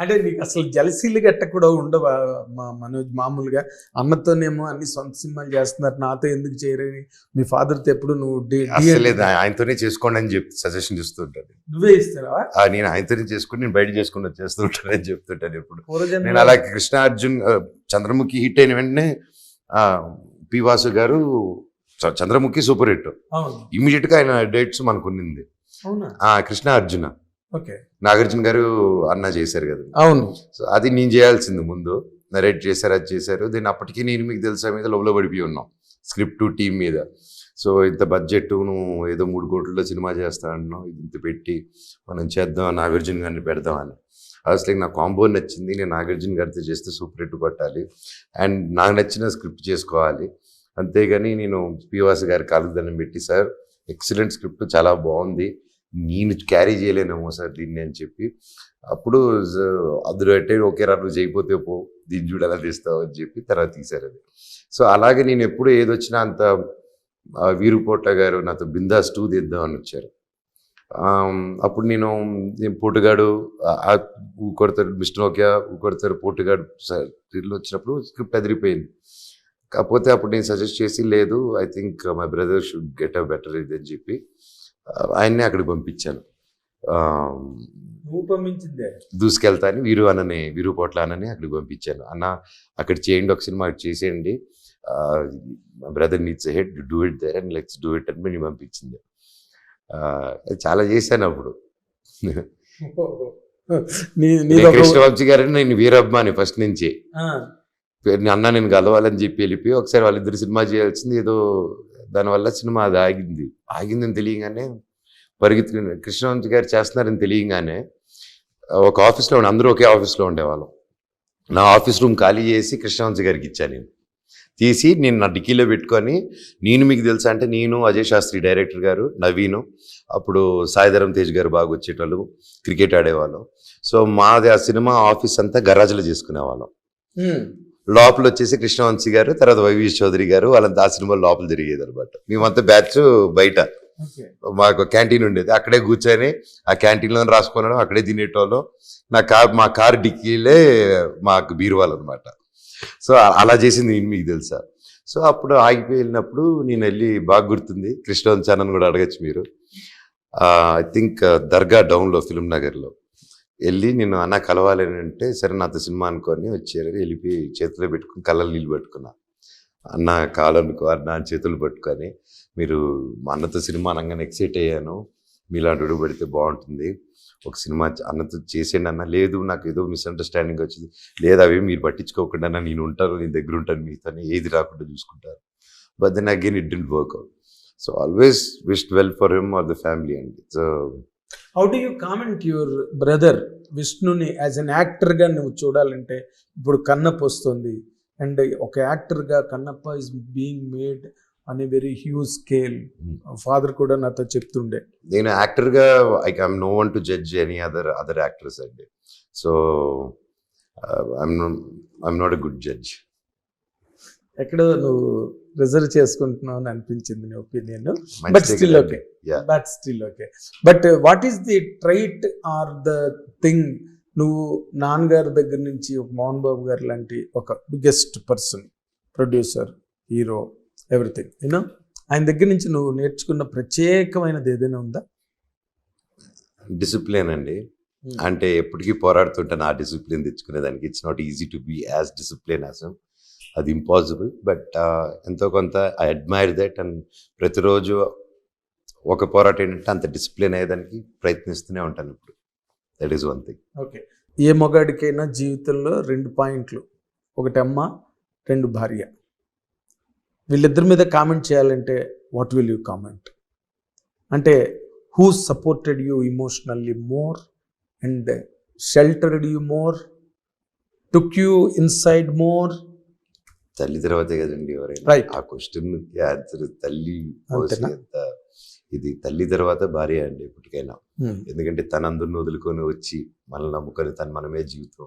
అంటే నీకు అసలు జలసీలు గట్ట కూడా ఉండవా? మా మనోజ్ మామూలుగా అమ్మతోనేమో అన్ని సొంత సినిమాలు చేస్తున్నారు. నాతో ఎందుకు చేయరని మీ ఫాదర్తో ఎప్పుడు నువ్వు ఆయనతోనే చేసుకోండి అని చెప్తే సజెషన్ ఇస్తుంటాను నువ్వే ఇస్తారా ఆ, నేను ఆయనతోనే చేసుకుని నేను బయట చేసుకుని వచ్చేస్తూ ఉంటానని చెప్తుంటాను ఇప్పుడు పూర్వజన్మ నేను అలా కృష్ణ అర్జున్ ఆ, చంద్రముఖి హిట్ అయిన వెంటనే ఆ, పి వాసు గారు చంద్రముఖి సూపర్ హిట్. ఇమీడియట్గా ఆయన డేట్స్ మనకు ఉన్నింది. అవునా? ఆ కృష్ణ అర్జున. నాగార్జున గారు అన్న చేశారు కదా. అవును. సో అది నేను చేయాల్సింది ముందు. నరేట్ చేశారు అది చేశారు. దీని అప్పటికి నేను మీకు తెలుసా మీద లోపల పడిపోయి ఉన్నాం. స్క్రిప్ట్ టీం మీద. సో ఇంత బడ్జెట్ నువ్వు ఏదో మూడు కోట్లలో సినిమా చేస్తా అన్నావు ఇది ఇంత పెట్టి మనం చేద్దాం నాగార్జున గారిని పెడదాం అని అసలు నాకు కాంబో నచ్చింది. నేను నాగార్జున గారితో చేస్తే సూపర్ హిట్ కొట్టాలి. అండ్ నాకు నచ్చిన స్క్రిప్ట్ చేసుకోవాలి. అంతేగాని నేను పివాస్ గారి కాలకు దండం పెట్టి సార్ ఎక్సలెంట్ స్క్రిప్ట్ చాలా బాగుంది. నేను క్యారీ చేయలేనేమో సార్ దీన్ని అని చెప్పి. అప్పుడు అందులో అంటే ఓకే రా నువ్వు చేయకపోతే పో దీన్ని చూడు ఎలా తీస్తావు అని చెప్పి తర్వాత తీశారు అది. సో అలాగే నేను ఎప్పుడు ఏది వచ్చినా అంత వీరుపోట్ల గారు నాతో బిందాస్ టూ తీద్దామని వచ్చారు. అప్పుడు నేను నేను పోటుగాడు కొడతారు మిస్టర్ ఓకే కొడతారు పోటుగాడు సార్ వచ్చినప్పుడు స్క్రిప్ట్ అదిరిపోయింది కాకపోతే అప్పుడు నేను సజెస్ట్ చేసి లేదు I think my brother should get a better ఇది అని చెప్పి. ఆయన్నే అక్కడికి పంపించాను. ఆమ్, నువ్వు పంపించిందే? దూసుకెళ్తా అని వీరు అనని వీరు పోట్ల అనని అక్కడికి పంపించాను. అన్న అక్కడ చేయండి ఒక సినిమా అక్కడ చేసేయండి. Brother needs head do it there and let's do it అని నేను పంపించింది. చాలా చేశాను అప్పుడు. కృష్ణవంశీ గారిని నేను వీరబ్బాని ఫస్ట్ నుంచి. అన్న నేను కలవాలని చెప్పి వెళ్ళిపోయి ఒకసారి వాళ్ళిద్దరు సినిమా చేయాల్సింది ఏదో దానివల్ల సినిమా అది ఆగింది. ఆగిందని తెలియగానే పరిగెత్తుకుని కృష్ణవంత్ గారు చేస్తున్నారని తెలియగానే ఒక ఆఫీస్లో ఉండే అందరూ ఒకే ఆఫీస్లో ఉండేవాళ్ళం. నా ఆఫీస్ రూమ్ ఖాళీ చేసి కృష్ణవంశీ గారికి ఇచ్చాను నేను. తీసి నేను నా డిక్కీలో పెట్టుకొని నేను మీకు తెలుసా అంటే నేను అజయ్ శాస్త్రి డైరెక్టర్ గారు నవీను అప్పుడు సాయిధరం తేజ్ గారు బాగా వచ్చేటోళ్ళు క్రికెట్ ఆడేవాళ్ళం. సో మాది ఆ సినిమా ఆఫీస్ అంతా గరాజులో చేసుకునేవాళ్ళం. లోపల వచ్చేసి కృష్ణవంశీ గారు తర్వాత వైవి చౌదరి గారు వాళ్ళంతా ఆ సినిమా లోపల తిరిగేది అనమాట. మేమంతా బ్యాచ్ బయట. మాకు క్యాంటీన్ ఉండేది. అక్కడే కూర్చొని ఆ క్యాంటీన్లో రాసుకున్నాడు అక్కడే తినేటోళ్ళం. నా కార్ మా కార్ డిక్కీలే మాకు బీరువాలు అనమాట. సో అలా చేసింది నేను మీకు తెలుసా? సో అప్పుడు ఆగిపోయి వెళ్ళినప్పుడు నేను వెళ్ళి బాగా గుర్తుంది. కృష్ణవంశీ అన్నని కూడా అడగచ్చు మీరు. ఐ థింక్ దర్గా డౌన్లో ఫిలిం నగర్లో. వెళ్ళి నేను అన్న కలవాలి అని అంటే సరే నాతో సినిమా అనుకొని వచ్చారు వెళ్ళిపోయి చేతిలో పెట్టుకుని కళ్ళలు నీళ్ళు పెట్టుకున్నా. అన్న కాలనుకో అన్న చేతులు పట్టుకొని మీరు మా అన్నతో సినిమా అనగానే ఎక్సైట్ అయ్యాను. మీలాంటి వాడు పడితే బాగుంటుంది. ఒక సినిమా అన్నతో చేసేయండి అన్న. లేదు నాకు ఏదో మిస్అండర్స్టాండింగ్ వచ్చింది. లేదు అవి మీరు పట్టించుకోకుండా అన్న నేను ఉంటాను నేను దగ్గర ఉంటాను మీతో ఏది రాకుండా చూసుకుంటారు. But then again it didn't work out so always wish well for him or the family అండి so how do you comment your brother విష్ణుని యాజ్ అన్ యాక్టర్గా నువ్వు చూడాలంటే? ఇప్పుడు కన్నప్ప వస్తుంది. అండ్ ఒక యాక్టర్గా Kannappa is being made on very huge scale father కూడా నాతో చెప్తుండే. నేను యాక్టర్గా I I'm no one to judge any other other actors అండి. So I'm I'm not a good judge ఎక్కడో నువ్వు రిజర్వ్ చేసుకుంటున్నావు అని అనిపించింది నీ opinion but still okay. But still okay but what is the trait or the thing నువ్వు నాన్నగారి దగ్గర నుంచి ఒక మోహన్ బాబు గారు లాంటి ఒక biggest person producer hero everything you know ఆయన దగ్గర నుంచి నువ్వు నేర్చుకున్న ప్రత్యేకమైనది ఏదైనా ఉందా? డిసిప్లిన్ అండి. Hmm. అంటే ఎప్పటికీ పోరాడుతుంటాను ఆ discipline తెచ్చుకునేదానికి. It's not easy to be as discipline as అది ఇంపాసిబుల్ బట్ uh, ఎంతో కొంత ఐ అడ్మైర్ దట్ అండ్ ప్రతిరోజు ఒక పోరాటం ఏంటంటే అంత డిసిప్లిన్ అయ్యేదానికి ప్రయత్నిస్తూనే ఉంటాను ఇప్పుడు. That is one thing okay ఏ మగాడికైనా జీవితంలో రెండు పాయింట్లు. ఒకటి అమ్మ రెండు భార్య. వీళ్ళిద్దరి మీద కామెంట్ చేయాలంటే వాట్ విల్ యూ కామెంట్ అంటే who supported you emotionally more and sheltered you more took you inside more తల్లి తర్వాతే కదండి ఎవరైనా. ఆ క్వశ్చన్ ఆన్సర్ తల్లి? ఎంత ఇది తల్లి తర్వాత భార్య అండి ఎప్పటికైనా. ఎందుకంటే తన అందరిని వదులుకొని వచ్చి మనల్ని నమ్ముకొని తను మనమే జీవితం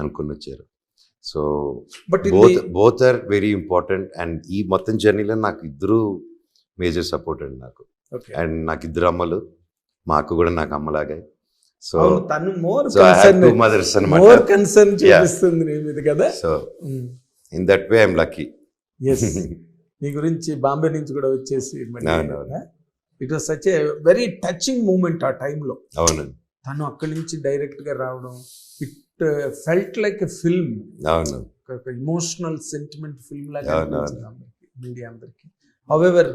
అనుకుని వచ్చారు. So but both both are very important and ఈ మొత్తం జర్నీలో నాకు ఇద్దరు మేజర్ సపోర్ట్ అండి నాకు. అండ్ నాకు ఇద్దరు అమ్మలు మా అక్క కూడా నాకు అమ్మలాగే సో తను మోర్ మదర్స్ మోర్ అనమాట కన్సర్న్ చూపిస్తుంది కదా? So in that way I'm lucky yes నీ గురించి బాంబే నుంచి కూడా వచ్చేసి. It was such a very touching moment ఆ టైంలో అవునండి తను అక్కడి నుంచి డైరెక్ట్గా రావడం it felt like a film అవును. ఇమోషనల్ సెంటిమెంట్ ఫిల్మ్ లాగా అందరికి మీడియా అందరికి. However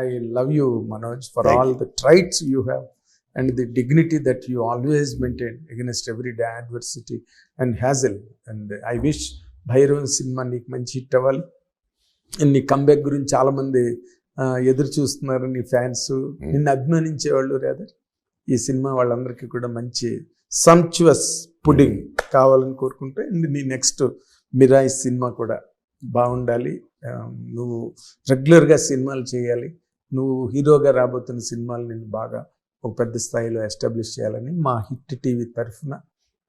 I love you Manoj for all the traits you have and the dignity that you always maintain against every day adversity and hassle and I wish Bhairavam cinema నీకు మంచి hit అవ్వాలి. నీ comeback గురించి చాలా మంది ఆ, ఎదురు చూస్తున్నారు నీ ఫ్యాన్స్ నిన్ను అభిమానించే వాళ్ళు రాదర్ ఈ సినిమా వాళ్ళందరికీ కూడా మంచి సంచువస్ పుడింగ్ కావాలని కోరుకుంటే అండ్ నీ నెక్స్ట్ మిరాయి సినిమా కూడా బాగుండాలి. నువ్వు రెగ్యులర్గా సినిమాలు చేయాలి. నువ్వు హీరోగా రాబోతున్న సినిమాలు నేను బాగా ఒక పెద్ద స్థాయిలో ఎస్టాబ్లిష్ చేయాలని మా హిట్ టీవీ తరఫున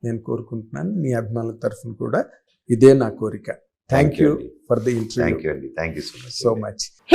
నేను కోరుకుంటున్నాను. నీ అభిమానుల తరఫున కూడా ఇదే నా కోరిక. Thank you. For the thank interview you అండి. Thank you so much so much